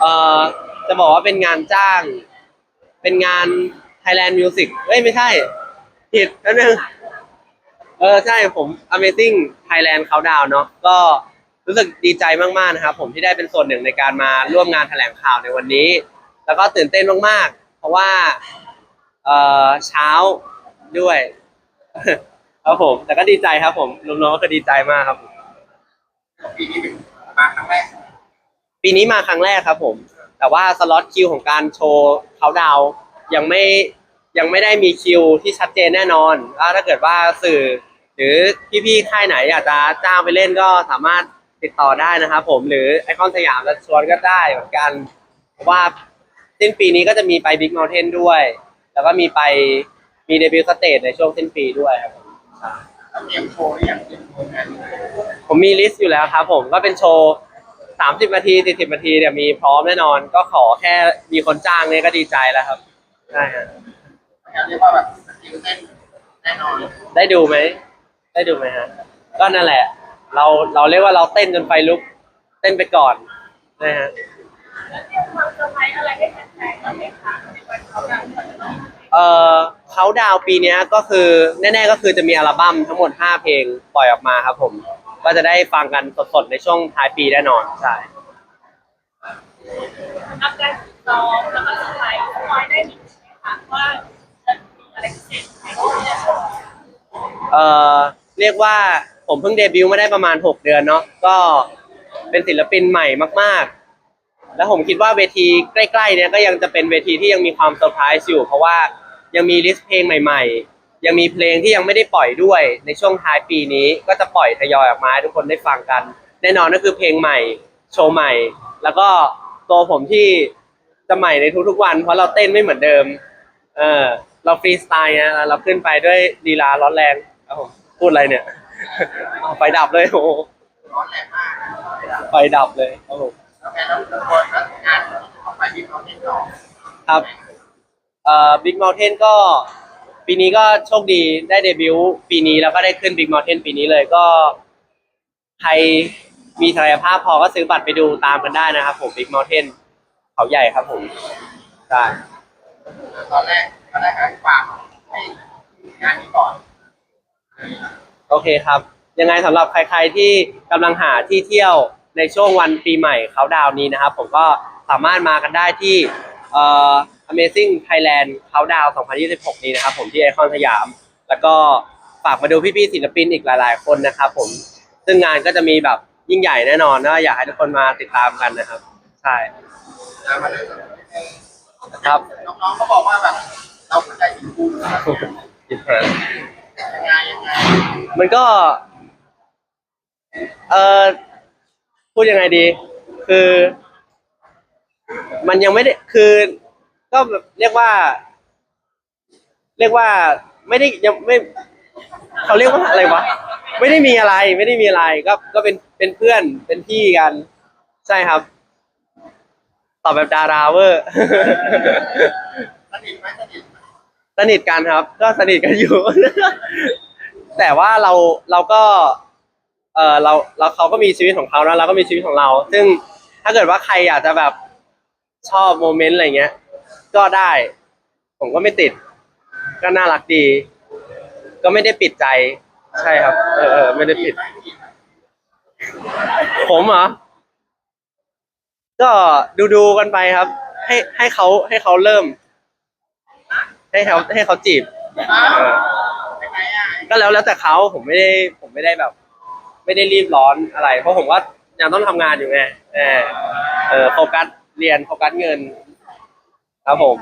เอ่อจะบอกว่าเป็นงานจ้าง เป็นงาน Thailand Music เอ้ยไม่ใช่ผิดนั่นนึงเออใช่ผม Amazing Thailand Countdown เนาะก็รู้สึกดีใจมากๆนะครับผมที่ได้เป็นส่วนหนึ่งในการมาร่วมงานแถลงข่าวในวันนี้ แล้วก็ตื่นเต้นมากๆ เพราะว่า เอ่อเช้าด้วย ครับผม แต่ก็ดีใจครับผมรวมๆก็ดีใจมากครับผมปีนี้เป็นมาครั้งแรก ปีนี้มาครั้งแรกครับผม แต่ว่าสล็อตคิวของการโชว์เขาดาวน์ยังไม่ยังไม่ได้มีคิวที่ชัดเจนแน่นอนว่าถ้าเกิดว่าสื่อ หรือพี่ๆค่ายไหนอยากจะจ้างไปเล่นก็สามารถติดต่อได้นะครับผมหรือไอคอนสยามจะชวนก็ได้เหมือนกันเพราะว่าสิ้นปีนี้ก็จะมีไปบิ๊กเม t เทนด้วย แล้วก็มีไปมีเดบิวต์สเตจในช่วงสิ้นปีด้วยครับผมแล้วเตรียมโชว์หรือยังเตรียมโชว์งานผมมีลิสต์อยู่แล้วครับผมก็เป็นโชว์ สามสิบนาทีสี่สิบนาทีเนี่ยมีพร้อมแน่นอน ก็ขอแค่มีคนจ้างเนี่ยก็ดีใจแล้วครับใช่ฮะเรียกว่าแบบสกิลเต้นแน่นอนได้ดูไหมได้ดูไหมฮะก็นั่นแหละ เราเราเรียกว่าเราเต้นจนไฟลุก เต้นไปก่อนนะฮะแล้วเตรียมความเซอร์ไพรส์อะไรให้แฟนๆบ้างไหมคะในวันเขาดาวน์เอ่อเขาดาวน์ปีเนี้ยก็คือแน่ๆก็คือจะมีอัลบั้มทั้งหมด 5 เพลงปล่อยออกมาครับผม ก็จะได้ฟังกันสดๆในช่วงท้ายปีแน่นอนใช่อัพการซ้อมแล้วก็เซอร์ไพรส์สปอยได้นิดนึงไหมคะว่าจะมีอะไรพิเศษไหมเอ่อเรียกว่าผมเพิ่งเดบิวต์มาได้ประมาณ 6 เดือนเนาะก็เป็นศิลปินใหม่มาก ๆ แล้วผมคิดว่าเวทีใกล้ ๆ เนี้ยก็ยังจะเป็นเวทีที่ยังมีความเซอร์ไพรส์อยู่ เพราะว่ายังมีลิสต์เพลงใหม่ ๆ ยังมีเพลงที่ยังไม่ได้ปล่อยด้วย ในช่วงท้ายปีนี้ก็จะปล่อยทยอยออกมาให้ทุกคนได้ฟังกัน แน่นอนก็คือเพลงใหม่โชว์ใหม่ แล้วก็ตัวผมที่จะใหม่ในทุกๆวัน เพราะเราเต้นไม่เหมือนเดิม เออเราฟรีสไตล์ไงเราขึ้นไปด้วยลีลาร้อนแรงครับผมพูดอะไรเนี่ยไฟดับเลยโอ้โหร้อนแรงมากไฟดับเลยครับผมแล้วแม่ต้องทุกคนแล้วงานออกไปที่เขาติดต่อครับเอ่อบิ๊ก u n t เทนก็ ปีนี้ก็โชคดีได้เดบิวต์ปีนี้แล้วก็ได้ขึ้นบิ๊ก u n t เทนปีนี้เลยก็ใครมีศักยภาพพอก็ซื้อบัตรไปดูตามกันได้นะครับผมบิ๊ก u n t เทนเขาใหญ่ครับผมใช่ตอนแรกตอนแรกให้ฝากให้งานนี้ก่อน โอเคครับ ยังไงสำหรับใครๆที่กำลังหาที่เที่ยวในช่วงวันปีใหม่เขาดาวน์นี้นะครับ ผมก็สามารถมากันได้ที่เอ่อ Amazing Thailand Countdown 2026 นี้นะครับผมที่ไอคอนสยาม แล้วก็ฝากมาดูพี่ๆศิลปินอีกหลายๆ คนนะครับผมซึ่งงานก็จะมีแบบยิ่งใหญ่แน่นอนนะอยากให้ทุกคนมาติดตามกันนะครับ ใช่แล้วมาเลยครับน้องๆเขาบอกว่าแบบเราเข้าใจถึงคุณยินดียังไงยังไงมันก็ เออพูดยังไงดี คือ มันยังไม่ได้คือ ก็แบบเรียกว่า เรียกว่าไม่ได้ยังไม่เขาเรียกว่าอะไรวะไม่ได้มีอะไร ไม่ได้มีอะไรก็ก็เป็นเป็นเพื่อนเป็นพี่กัน ใช่ครับ ตอบแบบดาราเวอร์ สนิทไหมสนิทไหมสนิทกันครับ ก็สนิทกันอยู่ แต่ว่าเราเราก็ เออเราเราเขาก็มีชีวิตของเขาแล้วเราก็มีชีวิตของเรา ซึ่งถ้าเกิดว่าใครอยากจะแบบชอบโมเมนต์อะไรเงี้ย ก็ได้ ผมก็ไม่ติด ก็น่ารักดี ก็ไม่ได้ปิดใจ ใช่ครับ เออเออไม่ได้ปิด ผมเหรอก็ดูดูกันไปครับ ให้ให้เขาให้เขาเริ่ม ให้เขาให้เขาจีบเออก็แล้วแล้วแต่เขาผมไม่ได้ ผมไม่ได้แบบ ไม่ได้รีบร้อนอะไร เพราะผมว่ายังต้องทำงานอยู่ไงเออเออโฟกัสเรียนโฟกัสเงิน ครับผม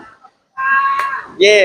เย่